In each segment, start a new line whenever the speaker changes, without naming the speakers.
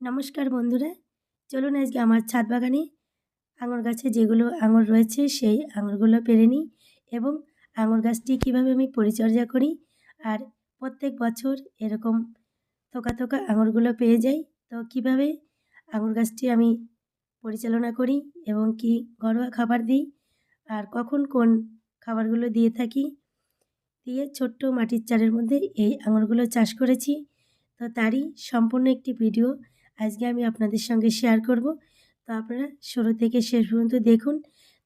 নমস্কার বন্ধুরা। চলুন আজকে আমার ছাদ বাগানে আঙুর গাছে যেগুলো আঙুর রয়েছে, সেই আঙুরগুলো পেরে নিই এবং আঙুর গাছটি কীভাবে আমি পরিচর্যা করি আর প্রত্যেক বছর এরকম থোকা থোকা আঙুরগুলো পেয়ে যাই। তো কীভাবে আঙুর গাছটি আমি পরিচালনা করি এবং কি ঘরোয়া খাবার দিই আর কখন কোন খাবারগুলো দিয়ে থাকি, দিয়ে ছোট্ট মাটির চারের মধ্যে এই আঙুরগুলো চাষ করেছি। তো তারই সম্পূর্ণ একটি ভিডিও আজকে আমি আপনাদের সঙ্গে শেয়ার করব। তো আপনারা শুরু থেকে শেষ পর্যন্ত দেখুন,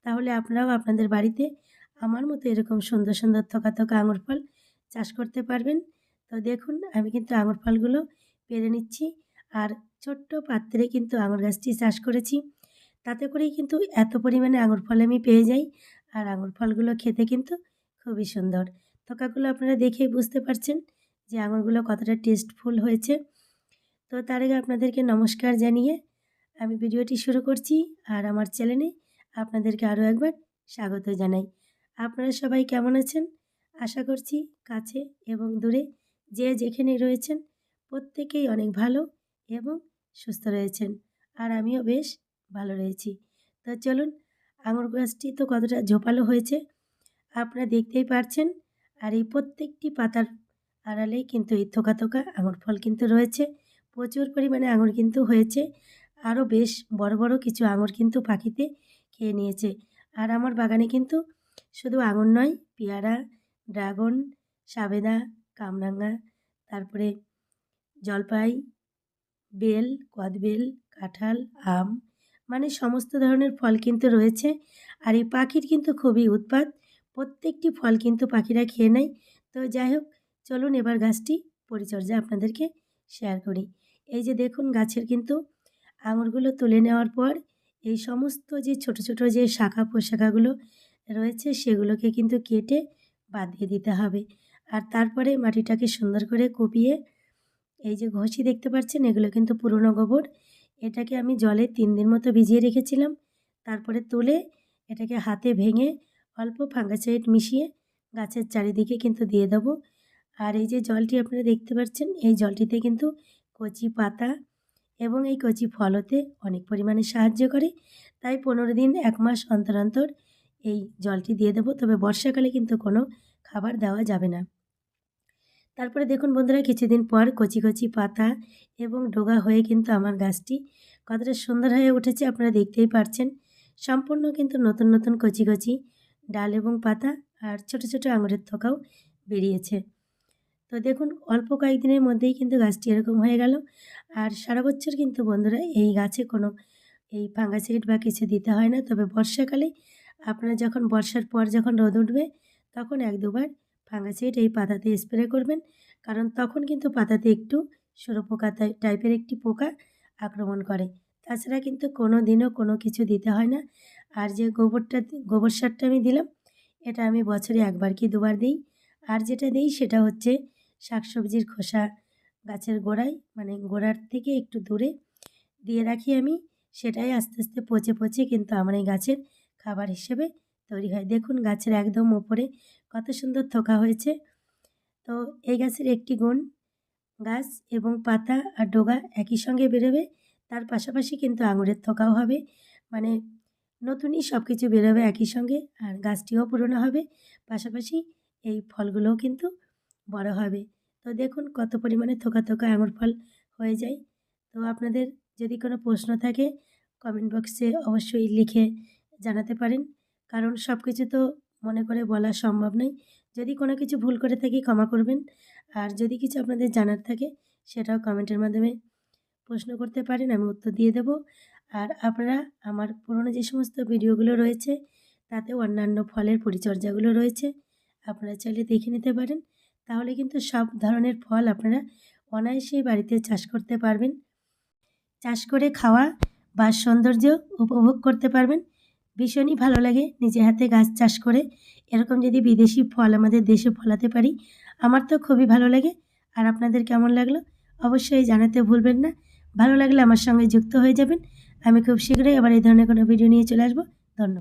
তাহলে আপনারাও আপনাদের বাড়িতে আমার মতো এরকম সুন্দর সুন্দর থকা থকা আঙুর ফল চাষ করতে পারবেন। তো দেখুন, আমি কিন্তু আঙুর ফলগুলো পেরে নিচ্ছি আর ছোট্ট পাত্রে কিন্তু আঙুর গাছটি চাষ করেছি। তাতে করেই কিন্তু এত পরিমাণে আঙুর ফল আমি পেয়ে যাই আর আঙুর ফলগুলো খেতে কিন্তু খুবই সুন্দর। থোকাগুলো আপনারা দেখেই বুঝতে পারছেন যে আঙুরগুলো কতটা টেস্টফুল হয়েছে। তো তার আগে আপনাদেরকে নমস্কার জানিয়ে আমি ভিডিওটি শুরু করছি আর আমার চ্যানেলে আপনাদেরকে আরও একবার স্বাগত জানাই। আপনারা সবাই কেমন আছেন? আশা করছি কাছে এবং দূরে যে যেখানে রয়েছেন প্রত্যেকেই অনেক ভালো এবং সুস্থ রয়েছেন আর আমিও বেশ ভালো রয়েছি। তো চলুন আঙুর গাছটি তো কতটা ঝোপালো হয়েছে আপনারা দেখতেই পারছেন আর এই প্রত্যেকটি পাতার আড়ালেই কিন্তু এই থোকা থোকা আঙুর ফল কিন্তু রয়েছে। প্রচুর পরিমাণে আঙুর কিন্তু হয়েছে। আরও বেশ বড় বড় কিছু আঙুর কিন্তু পাখিতে খেয়ে নিয়েছে। আর আমার বাগানে কিন্তু শুধু আঙুর নয়, পেয়ারা, ড্রাগন, সাবেদা কামরাঙ্গা তারপরে জলপাই, বেল, কদবেল, কাঁঠাল, আম মানে সমস্ত ধরনের ফল কিন্তু রয়েছে। আর এই পাখির কিন্তু খুবই উৎপাত। প্রত্যেকটি ফল কিন্তু পাখিরা খেয়ে নেয়। তো যাই হোক, চলুন এবার গাছটি পরিচর্যা আপনাদেরকে শেয়ার করি। এই যে দেখুন, গাছের কিন্তু আঙুরগুলো তুলে নেওয়ার পর এই সমস্ত যে ছোট ছোট যে শাখা পোশাখাগুলো রয়েছে, সেগুলোকে কিন্তু কেটে বাদ দিয়ে দিতে হবে। আর তারপরে মাটিটাকে সুন্দর করে কুপিয়ে এই যে ঘষি দেখতে পাচ্ছেন, এগুলো কিন্তু পুরনো গোবর। এটাকে আমি জলে তিন দিন মতো ভিজিয়ে রেখেছিলাম। তারপরে তুলে এটাকে হাতে ভেঙে অল্প ফাঙ্গাসাইড মিশিয়ে গাছের চারিদিকে কিন্তু দিয়ে দেবো। আর এই যে জলটি আপনারা দেখতে পাচ্ছেন, এই জলটিতে কিন্তু কচি পাতা এবং এই কচি ফল হতে অনেক পরিমাণে সাহায্য করে। তাই পনেরো দিন, এক মাস অন্তর অন্তর এই জলটি দিয়ে দেবো, তবে বর্ষাকালে কিন্তু কোনো খাবার দেওয়া যাবে না। তারপরে দেখুন বন্ধুরা, কিছুদিন পর কচি কচি পাতা এবং ডোগা হয়ে কিন্তু আমার গাছটি কতটা সুন্দর হয়ে উঠেছে আপনারা দেখতেই পারছেন। সম্পূর্ণ কিন্তু নতুন নতুন কচি কচি ডাল এবং পাতা আর ছোট ছোট আঙুরের থোকাও বেরিয়েছে। তো দেখুন, অল্প কয়েকদিনের মধ্যেই কিন্তু গাছটি এরকম হয়ে গেল। আর সারা বছর কিন্তু বন্ধুরা এই গাছে কোনো এই ফাঙ্গাসাইড বা কিছু দিতে হয় না। তবে বর্ষাকালে আপনারা যখন বর্ষার পর যখন রোদ উঠবে, তখন এক দুবার ফাঙ্গাসাইড এই পাতাতে স্প্রে করবেন। কারণ তখন কিন্তু পাতাতে একটু সরু পোকা টাইপের একটি পোকা আক্রমণ করে। তাছাড়া কিন্তু কোনো দিনও কোনো কিছু দিতে হয় না। আর যে গোবরটা, গোবর সারটা আমি দিলাম, এটা আমি বছরে একবার কি দুবার দিই। আর যেটা দিই সেটা হচ্ছে শাকসবজির খোসা গাছের গোড়ায় মানে গোড়ার থেকে একটু দূরে দিয়ে রাখি আমি। সেটাই আস্তে আস্তে পচে পচে কিন্তু আমার এই গাছের খাবার হিসেবে তৈরি হয়। দেখুন গাছের একদম ওপরে কত সুন্দর থোকা হয়েছে। তো এই গাছের একটি গুণ, গাছ এবং পাতা আর ডোগা একই সঙ্গে বেরোবে, তার পাশাপাশি কিন্তু আঙুরের থোকাও হবে। মানে নতুনই সব কিছু বেরোবে একই সঙ্গে আর গাছটিও পুরনো হবে। পাশাপাশি এই ফলগুলোও কিন্তু বড় হবে। তো দেখুন কত পরিমাণে থোকা থোকা আঙুর ফল হয়ে যায়। তো আপনাদের যদি কোনো প্রশ্ন থাকে কমেন্ট বক্সে অবশ্যই লিখে জানাতে পারেন। কারণ সব কিছু তো মনে করে বলা সম্ভব নয়। যদি কোনো কিছু ভুল করে থাকি ক্ষমা করবেন। আর যদি কিছু আপনাদের জানার থাকে, সেটাও কমেন্টের মাধ্যমে প্রশ্ন করতে পারেন, আমি উত্তর দিয়ে দেব। আর আপনারা, আমার পুরনো যে সমস্ত ভিডিওগুলো রয়েছে, তাতে অন্যান্য ফলের পরিচর্যাগুলো রয়েছে, আপনারা চাইলে দেখে নিতে পারেন। তাহলে কিন্তু সব ধরনের ফল আপনারা অনায়াসেই বাড়িতে চাষ করতে পারবেন। চাষ করে খাওয়া বা সৌন্দর্য উপভোগ করতে পারবেন। ভীষণই ভালো লাগে নিজে হাতে গাছ চাষ করে। এরকম যদি বিদেশি ফল আমাদের দেশে ফলাতে পারি, আমার তো খুবই ভালো লাগে। আর আপনাদের কেমন লাগল অবশ্যই জানাতে ভুলবেন না। ভালো লাগলে আমার সঙ্গে যুক্ত হয়ে যাবেন। আমি খুব শীঘ্রই আবার এই ধরনের কোনো ভিডিও নিয়ে চলে আসব।